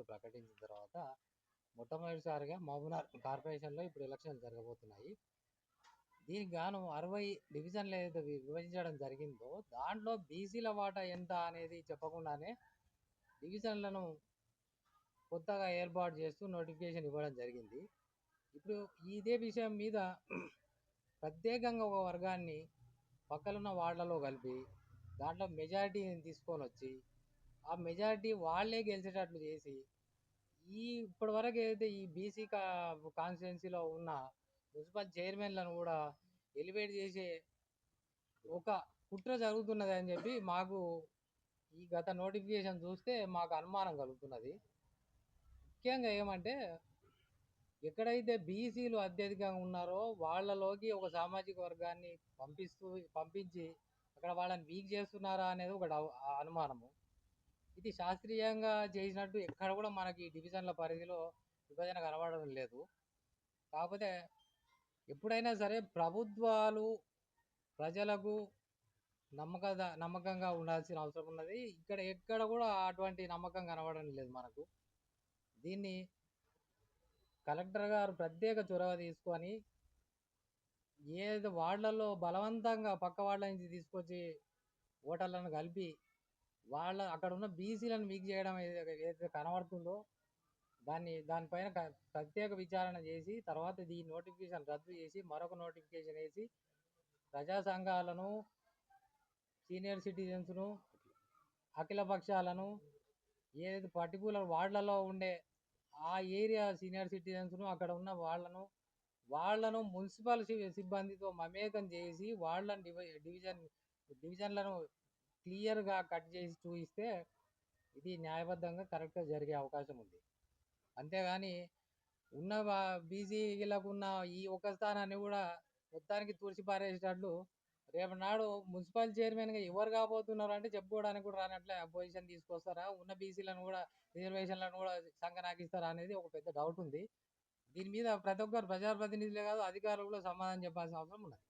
పార్టీలు ప్రకటించిన తర్వాత మొట్టమొదటిసారిగా మహబూనార్ కార్పొరేషన్లో ఇప్పుడు ఎలక్షన్లు జరగబోతున్నాయి. దీనికి గాను అరవై డివిజన్లు ఏదైతే విభజించడం జరిగిందో దాంట్లో బీసీల వాటా ఎంత అనేది చెప్పకుండానే డివిజన్లను కొత్తగా ఏర్పాటు చేస్తూ నోటిఫికేషన్ ఇవ్వడం జరిగింది. ఇప్పుడు ఇదే విషయం మీద ప్రత్యేకంగా ఒక వర్గాన్ని పక్కలున్న వార్డులలో కలిపి దాంట్లో మెజారిటీని తీసుకొని వచ్చి ఆ మెజారిటీ వాళ్ళే గెలిచేటట్లు చేసి ఈ ఇప్పటివరకు ఏదైతే ఈ బీసీ కా కాన్స్టిట్యున్సీలో ఉన్న మున్సిపల్ చైర్మన్లను కూడా ఎలివేట్ చేసే ఒక కుట్ర జరుగుతున్నది అని చెప్పి మాకు ఈ గత నోటిఫికేషన్ చూస్తే మాకు అనుమానం కలుగుతున్నది. ముఖ్యంగా ఏమంటే ఎక్కడైతే బీసీలు అత్యధికంగా ఉన్నారో వాళ్ళలోకి ఒక సామాజిక వర్గాన్ని పంపిస్తూ పంపించి అక్కడ వాళ్ళని వీక్ చేస్తున్నారా అనేది ఒక అనుమానము. ఇది శాస్త్రీయంగా చేసినట్టు ఎక్కడ కూడా మనకి డివిజన్ల పరిధిలో విభజన కనబడడం లేదు. కాకపోతే ఎప్పుడైనా సరే ప్రభుత్వాలు ప్రజలకు నమ్మక నమ్మకంగా ఉండాల్సిన అవసరం ఉన్నది. ఇక్కడ ఎక్కడ కూడా అటువంటి నమ్మకం కనబడడం లేదు మనకు. దీన్ని కలెక్టర్ గారు ప్రత్యేక చొరవ తీసుకొని ఏదో వార్డులలో బలవంతంగా పక్క వాళ్ళ నుంచి తీసుకొచ్చి ఓటర్లను కలిపి వాళ్ళ అక్కడ ఉన్న బీసీలను మీకు చేయడం ఏదైతే కనబడుతుందో దాన్ని దానిపైన ప్రత్యేక విచారణ చేసి తర్వాత ఈ నోటిఫికేషన్ రద్దు చేసి మరొక నోటిఫికేషన్ వేసి ప్రజా సంఘాలను సీనియర్ సిటిజన్స్ను అఖిల పక్షాలను ఏదైతే పర్టికులర్ వార్డులలో ఉండే ఆ ఏరియా సీనియర్ సిటిజన్స్ను అక్కడ ఉన్న వాళ్ళను వాళ్ళను మున్సిపల్ సిబ్బందితో మమేకం చేసి వాళ్ళని డివి డివిజన్ డివిజన్లను క్లియర్గా కట్ చేసి చూపిస్తే ఇది న్యాయబద్ధంగా కరెక్ట్గా జరిగే అవకాశం ఉంది. అంతేగాని ఉన్న బీసీలకు ఉన్న ఈ ఒక స్థానాన్ని కూడా మొత్తానికి తుడిచిపారేసేటట్లు రేపు నాడు మున్సిపల్ చైర్మన్గా ఎవరు కాబోతున్నారు అంటే చెప్పుకోవడానికి కూడా రానట్లే పొజిషన్ తీసుకొస్తారా ఉన్న బీసీలను కూడా రిజర్వేషన్లను కూడా సంఘనాకిస్తారా అనేది ఒక పెద్ద డౌట్ ఉంది. దీని మీద ప్రతి ఒక్కరు ప్రజాప్రతినిధులే కాదు అధికారులు కూడా సమాధానం చెప్పాల్సిన అవసరం ఉన్నది.